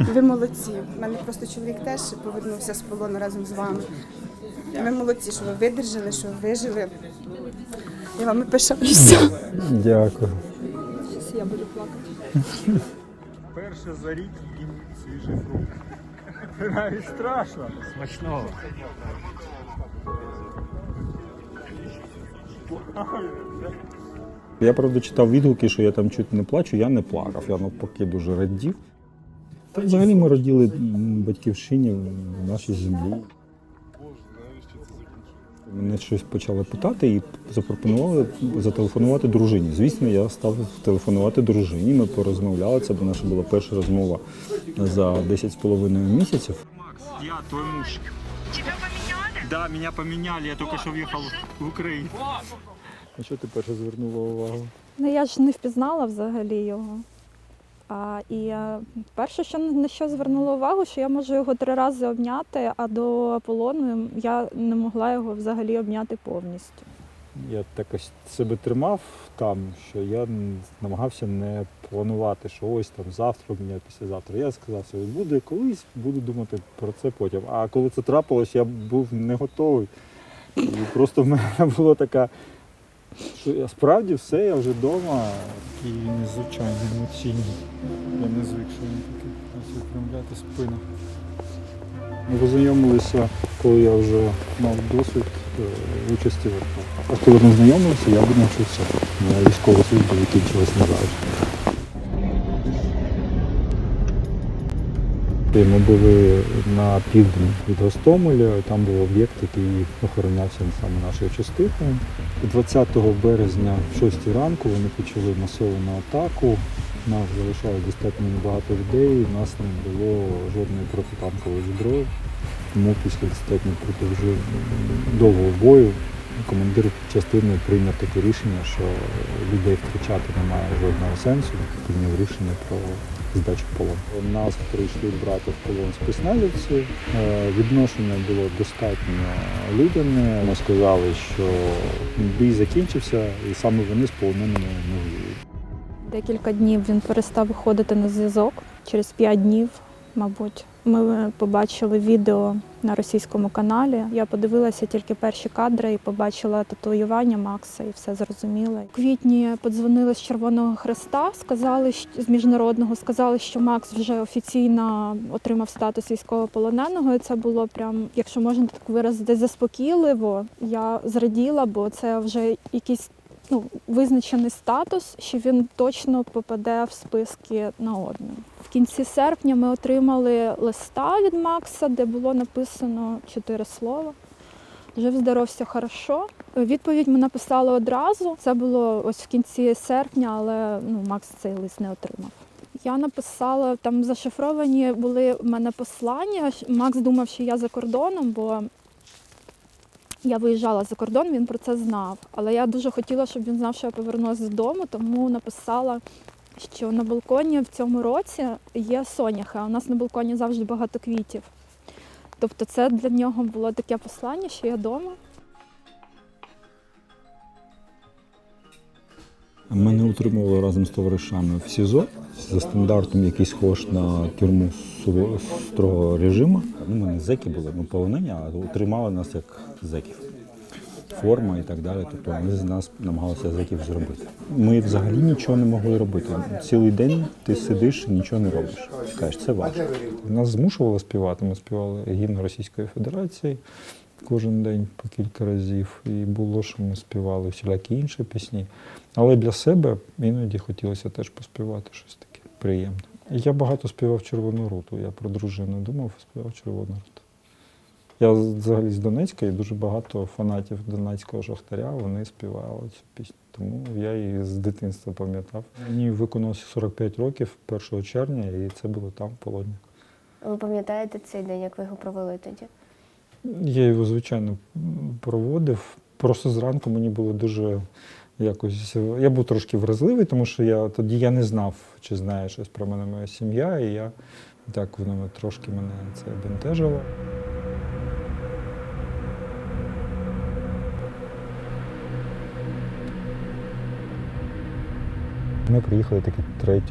Ви молодці. У мене просто чоловік теж повернувся з полону разом з вами. Ви молодці, що ви видержали, що ви вижили. Я вами пишаюся. Дякую. Щас я буду плакати. Перше за рік їм свіжий фрукт. Навіть страшно. Смачного. Я правда читав відгуки, що я там чуть не плачу, я не плакав. Я навпаки дуже радів. Та взагалі ми раділи м, батьківщині в нашій землі. Мене щось почали питати і запропонували зателефонувати дружині. Звісно, я став телефонувати дружині. Ми порозмовляли. Це наша була перша розмова за 10 з половиною місяців. Макс, Я твой муж. Тебя поменяли? Да, меня поменяли, я только что въехал в Україну. А що ти перше звернула увагу? Ну я ж не впізнала взагалі його. А, і е, перше, що на що звернула увагу, що я можу його три рази обняти, а до полону я не могла його взагалі обняти повністю. Я так ось себе тримав там, що я намагався не планувати, що ось там завтра обміняю, післязавтра. Я сказав собі, буде колись, буду думати про це потім. А коли це трапилось, я був не готовий. І просто в мене була така, що справді все, я вже вдома. І незвичайно емоційний. Я не звик, що він такий ось випрямляти спину. Ми познайомилися, коли я вже мав досвід е, участі в АТО. А коли ми знайомилися, я навчився. Моя військова служба закінчилась назавжди. І Ми були на південь від Гостомеля, там був об'єкт, який охоронявся саме нашою частиною. 20 березня, в 6 ранку, вони почали масовану атаку. Нас залишалось достатньо багато людей, у нас не було жодної протитанкової зброї. Тому після достатньо дуже довгого бою командир частини прийняв таке рішення, що людей втрачати немає жодного сенсу. Прийняв рішення про здачу в полон. Нас прийшли брати в полон спецназівці. Е, Відношення було достатньо людяне. Ми сказали, що бій закінчився, і саме вони з полоненими не воюють. Декілька днів він перестав виходити на зв'язок. Через п'ять днів, мабуть, ми побачили відео на російському каналі. Я подивилася тільки перші кадри і побачила татуювання Макса, і все зрозуміла. У квітні подзвонили з Червоного Хреста, сказали з міжнародного, сказали, що Макс вже офіційно отримав статус військовополоненого. І це було прям, якщо можна так виразити, заспокійливо. Я зраділа, бо це вже якийсь ну, визначений статус, що він точно попаде в списки на обмін. В кінці серпня ми отримали листа від Макса, де було написано чотири слова. Жив, здоров, все хорошо. Відповідь ми написали одразу. Це було ось в кінці серпня, але ну, Макс цей лист не отримав. Я написала, там зашифровані були в мене послання. Макс думав, що я за кордоном, бо я виїжджала за кордон, він про це знав. Але я дуже хотіла, щоб він знав, що я повернулася додому, тому написала, що на балконі в цьому році є соняха. а у нас на балконі завжди багато квітів. Тобто це для нього було таке послання, що я вдома. Мене утримували разом з товаришами в СІЗО за стандартом, який схож на тюрму строгого режиму. Ну, ми не зеки були, ми полонені, а утримали нас як зеків. Форма і так далі. Тобто вони з нас намагалися зеків зробити. Ми взагалі нічого не могли робити. Цілий день ти сидиш і нічого не робиш. Кажеш, це важко. Нас змушували співати. Ми співали гімн Російської Федерації кожен день по кілька разів. І було, що ми співали всілякі інші пісні. Але для себе іноді хотілося теж поспівати щось таке приємне. Я багато співав червону руту. Я про дружину думав, співав червону руту. Я взагалі з Донецька і дуже багато фанатів Донецького шахтаря вони співали цю пісню. Тому я її з дитинства пам'ятав. Мені виконалося 45 років 1 червня, і це було там, в полоні. Ви пам'ятаєте цей день, як ви його провели тоді? Я його, звичайно, проводив. Просто зранку мені було дуже якось. Я був трошки вразливий, тому що я тоді я не знав, чи знає щось про мене моя сім'я, і я так воно трошки мене це бентежило. Ми приїхали таки 3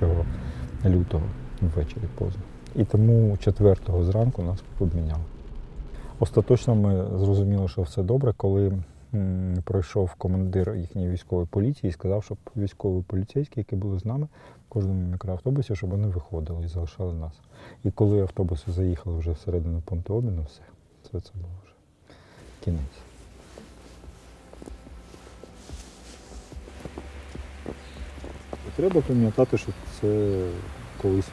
лютого ввечері поздно. І тому четвертого зранку нас обміняли. Остаточно ми зрозуміли, що все добре, коли пройшов командир їхньої військової поліції і сказав, щоб військові поліцейські, які були з нами в кожному мікроавтобусі, щоб вони виходили і залишали нас. І коли автобуси заїхали вже всередину пункту обміну, все, це, це було вже кінець. Треба пам'ятати, що це колись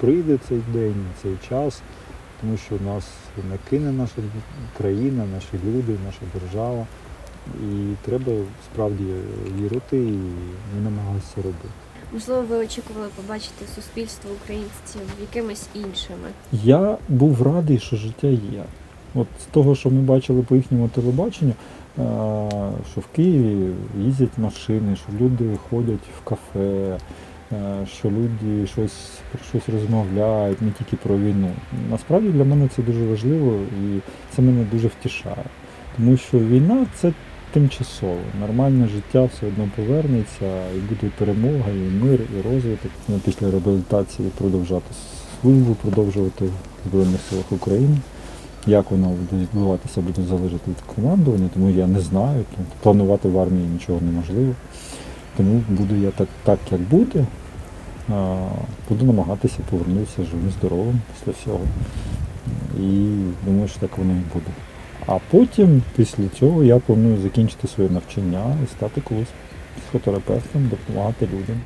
прийде цей день, цей час, тому що нас не кине наша країна, наші люди, наша держава. І треба справді вірити і ми намагалися робити. Можливо, ви очікували побачити суспільство українців якимись іншими. Я був радий, що життя є. От з того, що ми бачили по їхньому телебаченню, е, що в Києві їздять машини, що люди ходять в кафе, е, що люди щось про щось розмовляють, не тільки про війну. Насправді для мене це дуже важливо і це мене дуже втішає. Тому що війна це тимчасово. Нормальне життя все одно повернеться, і буде перемога, і мир, і розвиток. Ну, Після реабілітації продовжати службу, продовжувати в Збройних силах України. Як воно буде відбуватися, буде залежати від командування, тому я не знаю. Планувати в армії нічого неможливо. Тому буду я так, так як буде. Буду намагатися повернутися живим, здоровим після всього. І думаю, що так воно і буде. А потім, після цього, я планую закінчити своє навчання і стати колись психотерапевтом, допомагати людям.